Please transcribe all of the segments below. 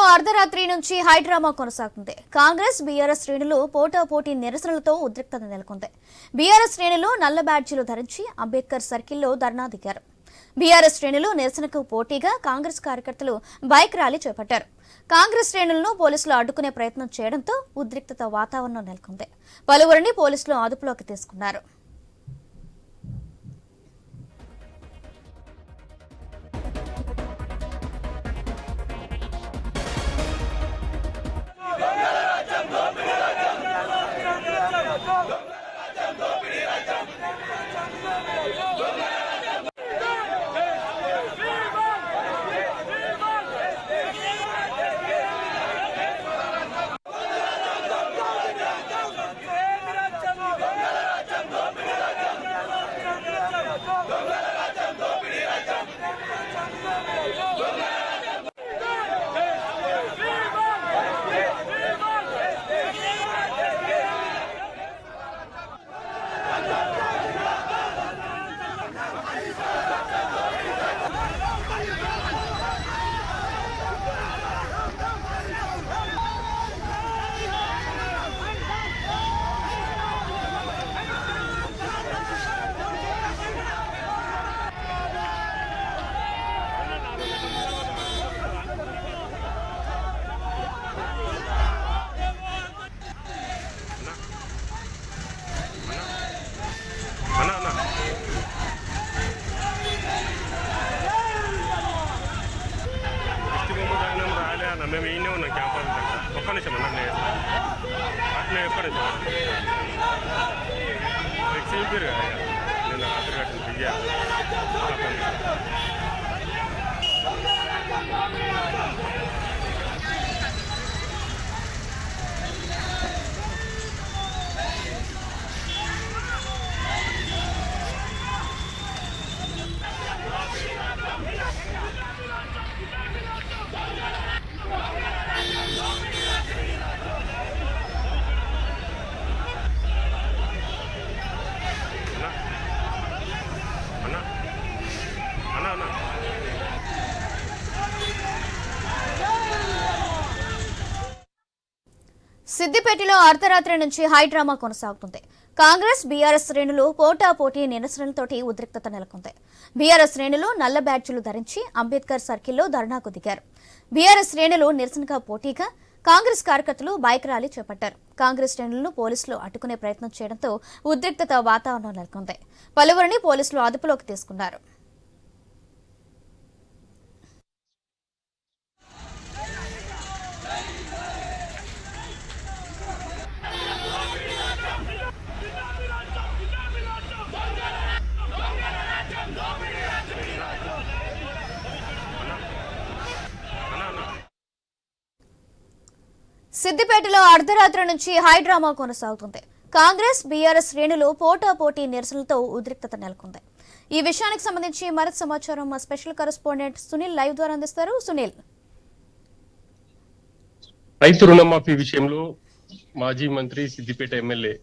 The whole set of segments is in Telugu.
సిద్దిపేటలో అర్ధరాత్రి నుంచి హైడ్రామా కొనసాగుతుంది. కాంగ్రెస్ బీఆర్ఎస్ శ్రేణులు పోటాపోటీ నిరసనలతో ఉద్రిక్తత నెలకొంది. బీఆర్ఎస్ శ్రేణులు నల్ల బ్యాడ్జీలు ధరించి అంబేద్కర్ సర్కిల్లో ధర్నా దిగారు. బీఆర్ఎస్ శ్రేణులు నిరసనకు పోటీగా కాంగ్రెస్ కార్యకర్తలు బైక్ ర్యాలీ చేపట్టారు. కాంగ్రెస్ శ్రేణులను పోలీసులు అడ్డుకునే ప్రయత్నం చేయడంతో ఉద్రిక్తత వాతావరణం నెలకొంది. పలువురిని పోలీసులు అదుపులోకి తీసుకున్నారు. సిద్దిపేటలో అర్ధరాత్రి నుంచి హైడ్రామా కొనసాగుతుంది. కాంగ్రెస్ బీఆర్ఎస్ శ్రేణులు పోటాపోటీ నిరసనలతోటి ఉద్రిక్తత నెలకొంది. బీఆర్ఎస్ శ్రేణులు నల్ల బ్యాడ్జీలు ధరించి అంబేద్కర్ సర్కిల్లో ధర్నాకు దిగారు. బీఆర్ఎస్ శ్రేణులు నిరసనగా పోటీగా కాంగ్రెస్ కార్యకర్తలు బైక్ ర్యాలీ చేపట్టారు. కాంగ్రెస్ శ్రేణులను పోలీసులు అడ్డుకునే ప్రయత్నం చేయడంతో ఉద్రిక్తత వాతావరణం నెలకొంది. పలువురిని పోలీసులు అదుపులోకి తీసుకున్నారు. సిద్దిపేటలో అర్ధరాత్రి నుంచి హైడ్రామా కొనసాగుతుంది. కాంగ్రెస్ బీఆర్ఎస్ శ్రేణులు పోటాపోటీ నిరసనలతో ఉద్రిక్తత నెలకొంది. ఈ విషయానికి సంబంధించి మరింత సమాచారం మా స్పెషల్ కరెస్పాండెంట్ సునీల్ లైవ్ ద్వారా అందిస్తారు. సునీల్. రైతు రుణమాఫీ విషయంలో మాజీ మంత్రి సిద్దిపేట ఎమ్మెల్యే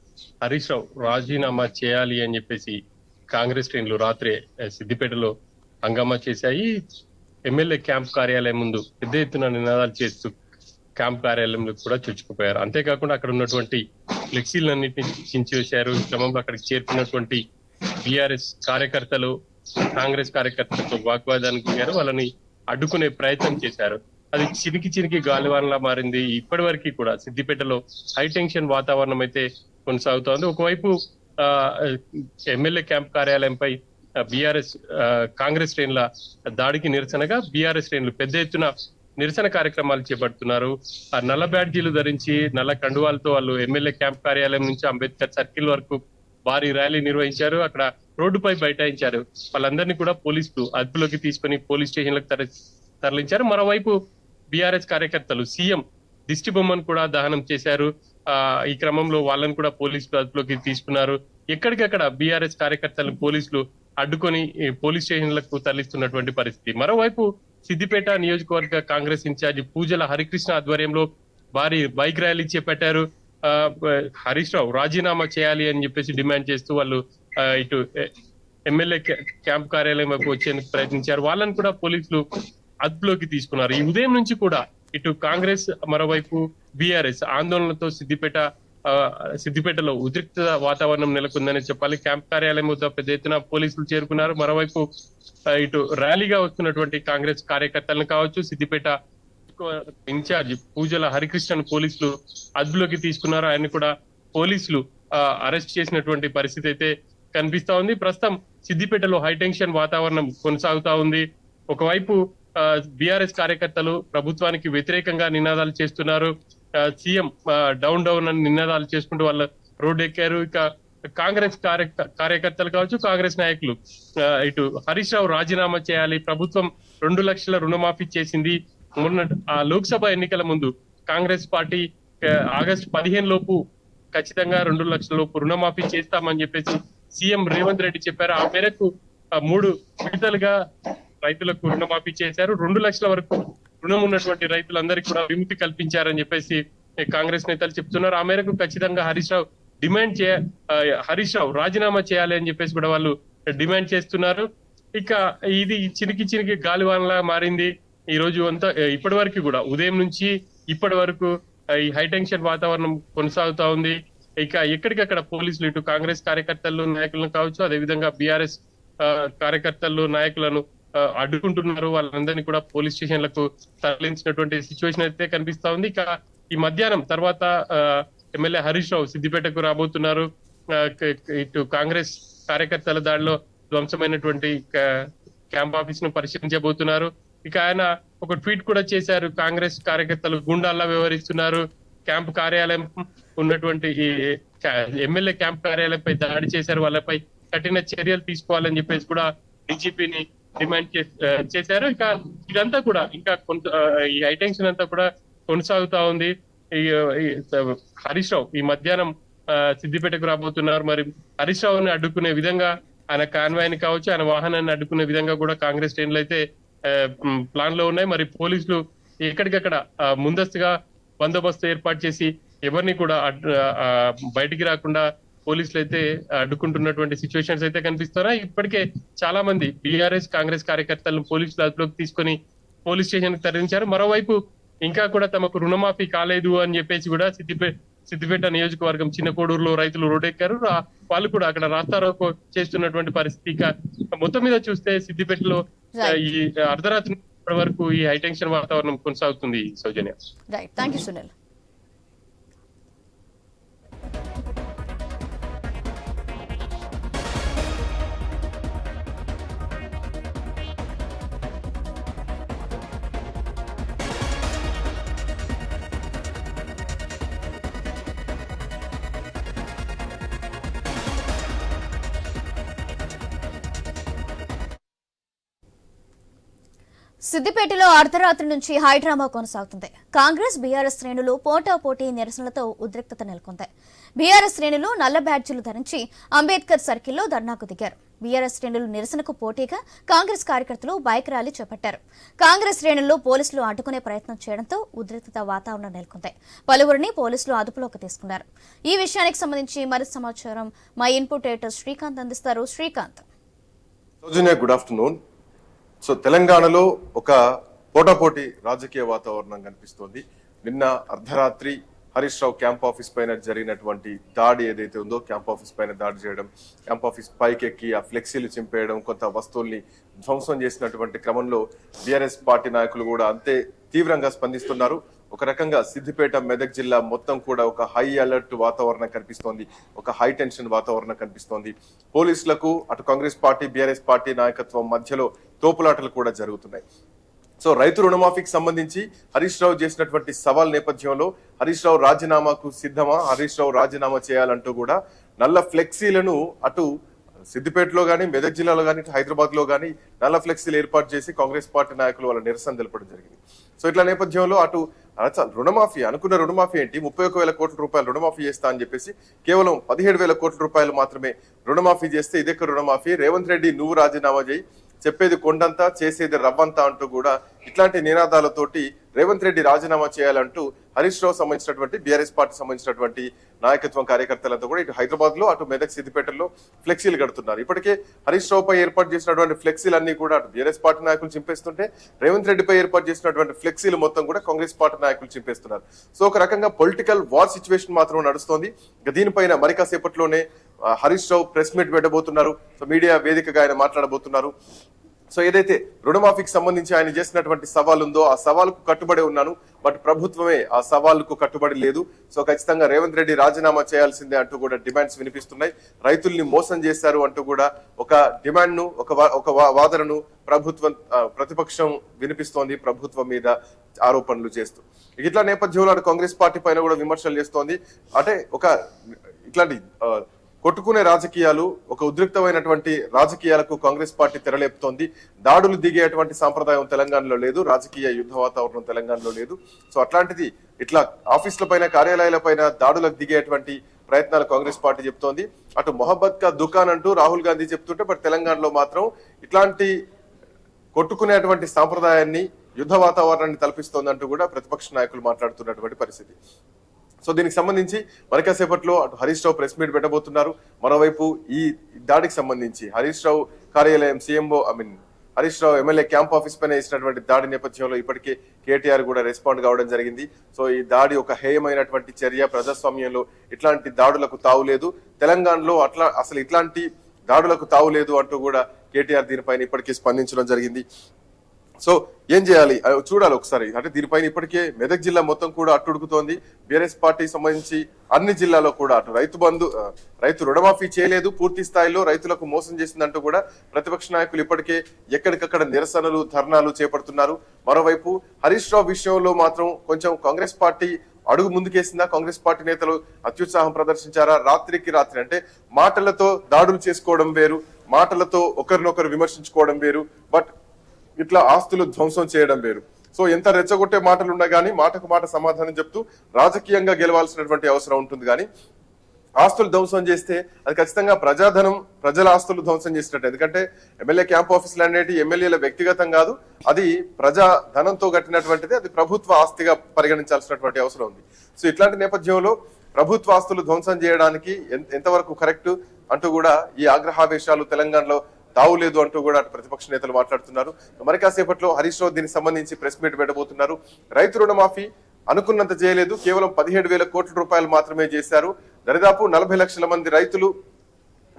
హరీష్ రావు రాజీనామా చేయాలి అని చెప్పేసి కాంగ్రెస్ శ్రేణులు రాత్రే సిద్దిపేటలో హంగామా చేశాయి. ఎమ్మెల్యే క్యాంప్ కార్యాలయం ముందు పెద్ద ఎత్తున నినాదాలు చేస్తూ క్యాంప్ కార్యాలయంలో కూడా చొచ్చుకుపోయారు. అంతేకాకుండా అక్కడ ఉన్నటువంటి ఫ్లెక్సీలన్నింటినీ చించివేశారు ఈ క్రమంలో అక్కడికి చేరుకున్నటువంటి బీఆర్ఎస్ కార్యకర్తలు కాంగ్రెస్ కార్యకర్తలతో వాగ్వాదానికి దిగారు. వాళ్ళని అడ్డుకునే ప్రయత్నం చేశారు. అది చిరికి చిరికి గాలివానలా మారింది. ఇప్పటి వరకు కూడా సిద్దిపేటలో హై టెన్షన్ వాతావరణం అయితే కొనసాగుతోంది. ఒకవైపు ఆ, ఎమ్మెల్యే క్యాంప్ కార్యాలయంపై బీఆర్ఎస్ కాంగ్రెస్ శ్రేణుల దాడికి నిరసనగా బీఆర్ఎస్ శ్రేణులు పెద్ద ఎత్తున నిరసన కార్యక్రమాలు చేపడుతున్నారు. ఆ నల్ల బ్యాడ్జీలు ధరించి నల్ల కండువాలతో వాళ్ళు ఎమ్మెల్యే క్యాంప్ కార్యాలయం నుంచి అంబేద్కర్ సర్కిల్ వరకు భారీ ర్యాలీ నిర్వహించారు. అక్కడ రోడ్డుపై బైఠాయించారు. వాళ్ళందరినీ కూడా పోలీసులు అదుపులోకి తీసుకొని పోలీస్ స్టేషన్లకు తర తరలించారు. మరోవైపు బీఆర్ఎస్ కార్యకర్తలు సీఎం దిష్టి బొమ్మను కూడా దహనం చేశారు. ఆ ఈ క్రమంలో వాళ్ళని కూడా పోలీసులు అదుపులోకి తీసుకున్నారు. ఎక్కడికక్కడ బీఆర్ఎస్ కార్యకర్తలు పోలీసులు అడ్డుకొని పోలీస్ స్టేషన్లకు తరలిస్తున్నటువంటి పరిస్థితి. మరోవైపు సిద్దిపేట నియోజకవర్గ కాంగ్రెస్ ఇన్ఛార్జి పూజల హరికృష్ణ ఆధ్వర్యంలో భారీ బైక్ ర్యాలీ చేపట్టారు. ఆ, హరీష్ రావు రాజీనామా చేయాలి అని చెప్పేసి డిమాండ్ చేస్తూ వాళ్ళు ఇటు ఎమ్మెల్యే క్యాంప్ కార్యాలయం వైపు వచ్చేందుకు ప్రయత్నించారు. వాళ్ళని కూడా పోలీసులు అదుపులోకి తీసుకున్నారు. ఈ ఉదయం నుంచి కూడా ఇటు కాంగ్రెస్ మరోవైపు బీఆర్ఎస్ ఆందోళనతో సిద్దిపేట సిద్దిపేటలో ఉద్రిక్త వాతావరణం నెలకొందని చెప్పాలి. క్యాంప్ కార్యాలయం వద్ద పెద్ద ఎత్తున పోలీసులు చేరుకున్నారు. మరోవైపు ఇటు ర్యాలీగా వస్తున్నటువంటి కాంగ్రెస్ కార్యకర్తలను కావచ్చు సిద్దిపేట ఇన్ఛార్జ్ పూజల హరికృష్ణన్ పోలీసులు అదుపులోకి తీసుకున్నారు. ఆయన కూడా పోలీసులు అరెస్ట్ చేసినటువంటి పరిస్థితి అయితే కనిపిస్తా ఉంది. ప్రస్తుతం సిద్దిపేటలో హైటెన్షన్ వాతావరణం కొనసాగుతా ఉంది. ఒకవైపు బీఆర్ఎస్ కార్యకర్తలు ప్రభుత్వానికి వ్యతిరేకంగా నినాదాలు చేస్తున్నారు. సీఎం డౌన్ డౌన్ అని నినాదాలు చేసుకుంటూ వాళ్ళ రోడ్డు ఎక్కారు ఇక కాంగ్రెస్ కార్య- కార్యకర్తలు కావచ్చు కాంగ్రెస్ నాయకులు. ఇటు హరీష్ రావు రాజీనామా చేయాలి. ప్రభుత్వం రెండు లక్షల రుణమాఫీ చేసింది. మొన్న ఆ లోక్సభ ఎన్నికల ముందు కాంగ్రెస్ పార్టీ ఆగస్టు పదిహేను లోపు ఖచ్చితంగా రెండు లక్షల లోపు రుణమాఫీ చేస్తామని చెప్పేసి సీఎం రేవంత్ రెడ్డి చెప్పారు. ఆ మేరకు మూడు విడతలుగా రైతులకు రుణమాఫీ చేశారు. రెండు లక్షల వరకు రుణం ఉన్నటువంటి రైతులందరికీ కూడా విముక్తి కల్పించారని చెప్పేసి కాంగ్రెస్ నేతలు చెప్తున్నారు. ఆ మేరకు ఖచ్చితంగా హరీష్ రావు డిమాండ్ చే హరీష్ రావు రాజీనామా చేయాలి అని చెప్పేసి కూడా వాళ్ళు డిమాండ్ చేస్తున్నారు. ఇక ఇది చినికి చినికి గాలివానలా మారింది. ఈ రోజు అంతా ఇప్పటి వరకు కూడా ఉదయం నుంచి ఇప్పటి వరకు ఈ హైటెన్షన్ వాతావరణం కొనసాగుతా ఉంది. ఇక ఎక్కడికక్కడ పోలీసులు ఇటు కాంగ్రెస్ కార్యకర్తలు నాయకులను కావచ్చు అదేవిధంగా బీఆర్ఎస్ కార్యకర్తలు నాయకులను అడ్డుకుంటున్నారు. వాళ్ళందరినీ కూడా పోలీస్ స్టేషన్లకు తరలించినటువంటి సిచ్యువేషన్ అయితే కనిపిస్తా ఉంది. ఇక ఈ మధ్యాహ్నం తర్వాత ఆ, ఎమ్మెల్యే హరీష్ రావు సిద్దిపేటకు రాబోతున్నారు. ఇటు కాంగ్రెస్ కార్యకర్తల దాడిలో ధ్వంసమైనటువంటి క్యాంప్ ఆఫీస్ను పరిశీలించబోతున్నారు. ఇక ఆయన ఒక ట్వీట్ కూడా చేశారు. కాంగ్రెస్ కార్యకర్తలు గుండాల్లా వ్యవహరిస్తున్నారు. క్యాంప్ కార్యాలయం ఉన్నటువంటి ఈ ఎమ్మెల్యే క్యాంప్ కార్యాలయంపై దాడి చేశారు. వాళ్ళపై కఠిన చర్యలు తీసుకోవాలని చెప్పేసి కూడా డీజీపీని డిమాండ్ చేశారు. ఇక ఇదంతా కూడా ఇంకా కొంత ఈ హైటెన్షన్ అంతా కూడా కొనసాగుతా ఉంది. ఈ హరీష్ రావు ఈ మధ్యాహ్నం ఆ, సిద్దిపేటకు రాబోతున్నారు. మరి హరీష్ రావుని అడ్డుకునే విధంగా ఆయన కాన్వాయ్ని కావచ్చు ఆయన వాహనాన్ని అడ్డుకునే విధంగా కూడా కాంగ్రెస్ శ్రేణులు అయితే ప్లాన్లో ఉన్నాయి. మరి పోలీసులు ఎక్కడికక్కడ ముందస్తుగా బందోబస్తు ఏర్పాటు చేసి ఎవరిని కూడా బయటికి రాకుండా పోలీసులు అయితే అడ్డుకుంటున్నటువంటి సిచ్యువేషన్స్ అయితే కనిపిస్తున్నాయి. ఇప్పటికే చాలా మంది బీఆర్ఎస్ కాంగ్రెస్ కార్యకర్తలను పోలీసులు అదుపులోకి తీసుకొని పోలీస్ స్టేషన్ తరలించారు. మరోవైపు ఇంకా కూడా తమకు రుణమాఫీ కాలేదు అని చెప్పేసి కూడా సిద్దిపేట సిద్దిపేట నియోజకవర్గం చిన్న కోడూరులో రైతులు రోడ్డెక్కారు. రా- వాళ్ళు కూడా అక్కడ రాస్తారోకో చేస్తున్నటువంటి పరిస్థితి ఇక మొత్తం మీద చూస్తే సిద్దిపేటలో ఈ అర్ధరాత్రి ఇప్పటి వరకు ఈ హైటెన్షన్ వాతావరణం కొనసాగుతుంది Soujanya. Right thank you Sunil సిద్దిపేటలో అర్ధరాత్రి నుంచి హైడ్రామా కొనసాగుతుంది. కాంగ్రెస్ బీఆర్ఎస్ శ్రేణులు పోటాపోటీ నిరసనలతో ఉద్రిక్తత నెలకొంది. బీఆర్ఎస్ శ్రేణులు నల్ల బ్యాడ్జీలు ధరించి అంబేద్కర్ సర్కిల్లో ధర్నాకు దిగారు. బీఆర్ఎస్ శ్రేణులు నిరసనకు పోటీగా కాంగ్రెస్ కార్యకర్తలు బైక్ ర్యాలీ చేపట్టారు. కాంగ్రెస్ శ్రేణుల్లో పోలీసులు అడ్డుకునే ప్రయత్నం చేయడంతో ఉద్రిక్తత వాతావరణం నెలకొంది. పలువురిని పోలీసులు అదుపులోకి తీసుకున్నారు. ఈ విషయానికి సంబంధించి మరింత సమాచారం మా ఇన్పుట్ ఎడిటర్ శ్రీకాంత్ అందిస్తారు. శ్రీకాంత్. గుడ్ ఆఫ్టర్నూన్ సో తెలంగాణలో ఒక పోటాపోటీ రాజకీయ వాతావరణం కనిపిస్తోంది. నిన్న అర్ధరాత్రి హరీష్ రావు క్యాంప్ ఆఫీస్ పైన జరిగినటువంటి దాడి ఏదైతే ఉందో క్యాంప్ ఆఫీస్ పైన దాడి చేయడం క్యాంప్ ఆఫీస్ పైకెక్కి ఆ ఫ్లెక్సీలు చింపేయడం కొంత వస్తువుల్ని ధ్వంసం చేసినటువంటి క్రమంలో బీఆర్ఎస్ పార్టీ నాయకులు కూడా అంతే తీవ్రంగా స్పందిస్తున్నారు. ఒక రకంగా సిద్దిపేట మెదక్ జిల్లా మొత్తం కూడా ఒక హై అలర్ట్ వాతావరణం కనిపిస్తోంది. ఒక హై టెన్షన్ వాతావరణం కనిపిస్తోంది. పోలీసులకు అటు కాంగ్రెస్ పార్టీ బీఆర్ఎస్ పార్టీ నాయకత్వం మధ్యలో తోపులాటలు కూడా జరుగుతున్నాయి. సో రైతు రుణమాఫీకి సంబంధించి హరీష్ రావు చేసినటువంటి సవాల్ నేపథ్యంలో హరీష్ రావు రాజీనామాకు సిద్ధమా? హరీష్ రావు రాజీనామా చేయాలంటూ కూడా నల్ల ఫ్లెక్సీలను అటు సిద్దిపేటలో కానీ మెదక్ జిల్లాలో కానీ హైదరాబాద్లో కానీ నల్ల ఫ్లెక్సీలు ఏర్పాటు చేసి కాంగ్రెస్ పార్టీ నాయకులు వాళ్ళ నిరసన తెలపడం జరిగింది. సో ఇట్లా నేపథ్యంలో అటు రుణమాఫీ అనుకున్న రుణమాఫీ ఏంటి? ముప్పై ఒక వేల కోట్ల రూపాయలు రుణమాఫీ చేస్తా అని చెప్పేసి కేవలం పదిహేడు వేల కోట్ల రూపాయలు మాత్రమే రుణమాఫీ చేస్తే ఇదెక్క రుణమాఫీ. రేవంత్ రెడ్డి నువ్వు రాజీనామా చేయి. చెప్పేది కొండంతా చేసేది రవ్వంతా అంటూ కూడా ఇట్లాంటి నినాదాలతోటి రేవంత్ రెడ్డి రాజీనామా చేయాలంటూ హరీష్ రావు సంబంధించినటువంటి బీఆర్ఎస్ పార్టీ సంబంధించినటువంటి నాయకత్వం కార్యకర్తలతో కూడా ఇటు హైదరాబాద్లో అటు మెదక్ సిద్దిపేటలో ఫ్లెక్సీలు కడుతున్నారు. ఇప్పటికే హరీష్ రావు పై ఏర్పాటు చేసినటువంటి ఫ్లెక్సీలు అన్ని కూడా అటు బీఆర్ఎస్ పార్టీ నాయకులు చింపేస్తుంటే రేవంత్ రెడ్డిపై ఏర్పాటు చేసినటువంటి ఫ్లెక్సీలు మొత్తం కూడా కాంగ్రెస్ పార్టీ నాయకులు చింపేస్తున్నారు. సో ఒక రకంగా పొలిటికల్ వార్ సిచ్యువేషన్ మాత్రం నడుస్తోంది. దీనిపైన మరి కాసేపట్లోనే హరీష్ రావు ప్రెస్ మీట్ పెట్టబోతున్నారు. సో మీడియా వేదికగా ఆయన మాట్లాడబోతున్నారు. సో ఏదైతే రుణమాఫీకి సంబంధించి ఆయన చేసినటువంటి సవాల్ ఉందో ఆ సవాల్కు కట్టుబడి ఉన్నాను. బట్ ప్రభుత్వమే ఆ సవాలుకు కట్టుబడి లేదు. సో ఖచ్చితంగా రేవంత్ రెడ్డి రాజీనామా చేయాల్సిందే అంటూ కూడా డిమాండ్స్ వినిపిస్తున్నాయి. రైతుల్ని మోసం చేశారు అంటూ కూడా ఒక డిమాండ్ను ఒక వా- ఒక వా- వాదనను ప్రభుత్వం ప్రతిపక్షం వినిపిస్తోంది ప్రభుత్వం మీద ఆరోపణలు చేస్తూ. ఇట్లా నేపథ్యంలో కాంగ్రెస్ పార్టీ పైన కూడా విమర్శలు చేస్తోంది. అంటే ఒక ఇట్లాంటి కొట్టుకునే రాజకీయాలు ఒక ఉద్రిక్తమైనటువంటి రాజకీయాలకు కాంగ్రెస్ పార్టీ తెరలేపుతోంది. దాడులు దిగేటువంటి సాంప్రదాయం తెలంగాణలో లేదు రాజకీయ యుద్ధ వాతావరణం తెలంగాణలో లేదు. సో అట్లాంటిది ఇట్లా ఆఫీసుల పైన కార్యాలయాల పైన దాడులకు దిగేటువంటి ప్రయత్నాలు కాంగ్రెస్ పార్టీ చెప్తోంది. అటు మొహబ్బత్ కా దుకాన్ అంటూ రాహుల్ గాంధీ చెప్తుంటే బట్ తెలంగాణలో మాత్రం ఇట్లాంటి కొట్టుకునేటువంటి సాంప్రదాయాన్ని యుద్ధ వాతావరణాన్ని తలపిస్తోందంటూ కూడా ప్రతిపక్ష నాయకులు మాట్లాడుతున్నటువంటి పరిస్థితి. సో దీనికి సంబంధించి మరికాసేపట్లో అటు హరీష్ రావు ప్రెస్ మీట్ పెట్టబోతున్నారు. మరోవైపు ఈ దాడికి సంబంధించి హరీష్ రావు కార్యాలయం CMO I mean Harish Rao MLA camp office పైన వేసినటువంటి దాడి నేపథ్యంలో ఇప్పటికే కేటీఆర్ కూడా రెస్పాండ్ కావడం జరిగింది. సో ఈ దాడి ఒక హేయమైనటువంటి చర్య ప్రజాస్వామ్యంలో ఇట్లాంటి దాడులకు తావులేదు తెలంగాణలో అట్లా అసలు ఇట్లాంటి దాడులకు తావులేదు అంటూ కూడా కేటీఆర్ దీనిపైన ఇప్పటికే స్పందించడం జరిగింది. సో ఏం చేయాలి? చూడాలి ఒకసారి. అంటే దీనిపైన ఇప్పటికే మెదక్ జిల్లా మొత్తం కూడా అట్టుడుకుతోంది. బీఆర్ఎస్ పార్టీకి సంబంధించి అన్ని జిల్లాలో కూడా అటు రైతు బంధు రైతు రుణమాఫీ చేయలేదు. పూర్తి స్థాయిలో రైతులకు మోసం చేసిందంటూ కూడా ప్రతిపక్ష నాయకులు ఇప్పటికే ఎక్కడికక్కడ నిరసనలు ధర్నాలు చేపడుతున్నారు. మరోవైపు హరీష్ రావు విషయంలో మాత్రం కొంచెం కాంగ్రెస్ పార్టీ అడుగు ముందుకేసిందా? కాంగ్రెస్ పార్టీ నేతలు అత్యుత్సాహం ప్రదర్శించారా? రాత్రికి రాత్రి అంటే మాటలతో దాడులు చేసుకోవడం వేరు మాటలతో ఒకరినొకరు విమర్శించుకోవడం వేరు. బట్ ఇట్లా ఆస్తులు ధ్వంసం చేయడం వేరు. సో ఎంత రెచ్చగొట్టే మాటలు ఉన్నా గానీ మాటకు మాట సమాధానం చెప్తూ రాజకీయంగా గెలవాల్సినటువంటి అవసరం ఉంటుంది కానీ ఆస్తులు ధ్వంసం చేస్తే అది ఖచ్చితంగా ప్రజాధనం ప్రజల ఆస్తులు ధ్వంసం చేసినట్టు. ఎందుకంటే ఎమ్మెల్యే క్యాంప్ ఆఫీసులు అనేటి ఎమ్మెల్యేల వ్యక్తిగతం కాదు అది ప్రజా ధనంతో కట్టినటువంటిది అది ప్రభుత్వ ఆస్తిగా పరిగణించాల్సినటువంటి అవసరం ఉంది. సో ఇట్లాంటి నేపథ్యంలో ప్రభుత్వ ఆస్తులు ధ్వంసం చేయడానికి ఎంతవరకు కరెక్ట్ అంటూ కూడా ఈ ఆగ్రహావేశాలు తెలంగాణలో తావులేదు అంటూ కూడా అటు ప్రతిపక్ష నేతలు మాట్లాడుతున్నారు. మరి కాసేపట్లో హరీష్ రావు దీనికి సంబంధించి ప్రెస్ మీట్ పెట్టబోతున్నారు. రైతు రుణమాఫీ అనుకున్నంత చేయలేదు. కేవలం పదిహేడు వేల కోట్ల రూపాయలు మాత్రమే చేశారు. దరిదాపు నలభై లక్షల మంది రైతులు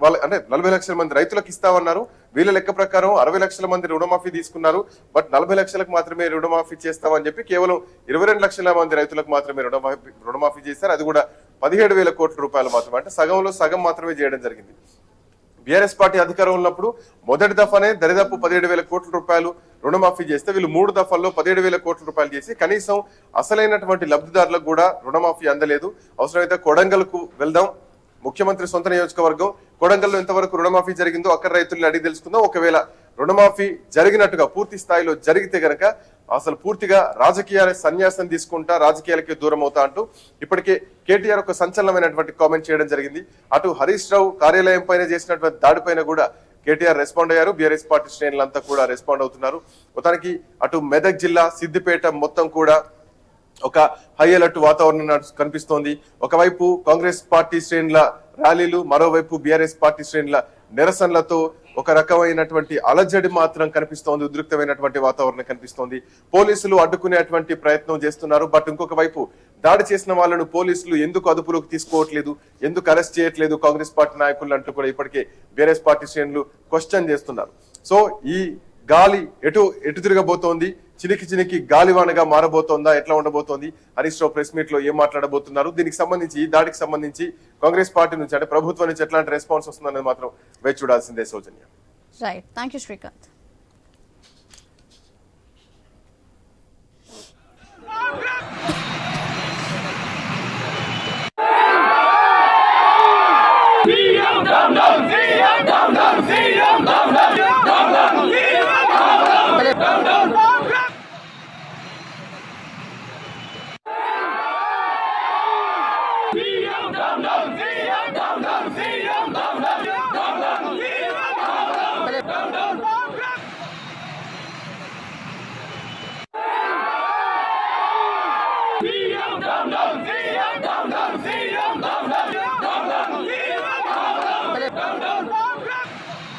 వాళ్ళ అంటే నలభై లక్షల మంది రైతులకు ఇస్తామన్నారు. వీళ్ళ లెక్క ప్రకారం అరవై లక్షల మంది రుణమాఫీ తీసుకున్నారు. బట్ నలభై లక్షలకు మాత్రమే రుణమాఫీ చేస్తామని చెప్పి కేవలం ఇరవై రెండు లక్షల మంది రైతులకు మాత్రమే రుణమాఫీ రుణమాఫీ చేశారు. అది కూడా పదిహేడు వేల కోట్ల రూపాయలు మాత్రమే. అంటే సగంలో సగం మాత్రమే చేయడం జరిగింది. బీఆర్ఎస్ పార్టీ అధికారం ఉన్నప్పుడు మొదటి దఫానే దరిదాపు పదిహేడు వేల కోట్ల రూపాయలు రుణమాఫీ చేస్తే వీళ్ళు మూడు దఫాల్లో పదిహేడు వేల కోట్ల రూపాయలు చేసి కనీసం అసలైనటువంటి లబ్ధిదారులకు కూడా రుణమాఫీ అందలేదు. అవసరమైతే కొడంగల్కు వెళ్దాం. ముఖ్యమంత్రి సొంత నియోజకవర్గం. కొడంగల్లో ఎంతవరకు రుణమాఫీ జరిగిందో అక్కడ రైతుల్ని అడిగి తెలుసుకుందాం. ఒకవేళ రుణమాఫీ జరిగినట్టుగా పూర్తి స్థాయిలో జరిగితే గనక అసలు పూర్తిగా రాజకీయాల సన్యాసం తీసుకుంటా రాజకీయాలకి దూరం అవుతా అంటూ ఇప్పటికే కేటీఆర్ ఒక సంచలనమైనటువంటి కామెంట్ చేయడం జరిగింది. అటు హరీష్ రావు కార్యాలయం పైన చేసినటువంటి దాడిపైన కూడా కేటీఆర్ రెస్పాండ్ అయ్యారు. బీఆర్ఎస్ పార్టీ శ్రేణులంతా కూడా రెస్పాండ్ అవుతున్నారు. మొత్తానికి అటు మెదక్ జిల్లా సిద్దిపేట మొత్తం కూడా ఒక హై అలర్ట్ వాతావరణం కనిపిస్తోంది. ఒకవైపు కాంగ్రెస్ పార్టీ శ్రేణుల ర్యాలీలు మరోవైపు బీఆర్ఎస్ పార్టీ శ్రేణుల నిరసనలతో ఒక రకమైనటువంటి అలజడి మాత్రం కనిపిస్తోంది ఉద్రిక్తమైనటువంటి వాతావరణం కనిపిస్తోంది. పోలీసులు అడ్డుకునేటువంటి ప్రయత్నం చేస్తున్నారు బట్ ఇంకొక వైపు దాడి చేసిన వాళ్ళను పోలీసులు ఎందుకు అదుపులోకి తీసుకోవట్లేదు ఎందుకు అరెస్ట్ చేయట్లేదు కాంగ్రెస్ పార్టీ నాయకులు అంటూ కూడా ఇప్పటికే వేరే పార్టీ శ్రేణులు క్వశ్చన్ చేస్తున్నారు. సో ఈ గాలి ఎటు ఎటు తిరగబోతోంది? చినికి చినికి గాలివానగా మారబోతోందా? ఎట్లా ఉండబోతోంది? హరీష్ రావు ప్రెస్ మీట్లో ఏం మాట్లాడబోతున్నారు? దీనికి సంబంధించి ఈ దాడికి సంబంధించి కాంగ్రెస్ పార్టీ నుంచి అంటే ప్రభుత్వం నుంచి ఎట్లాంటి రెస్పాన్స్ వస్తుందనేది మాత్రం వేచి చూడాల్సిందే Soujanya. Right thank you Srikanth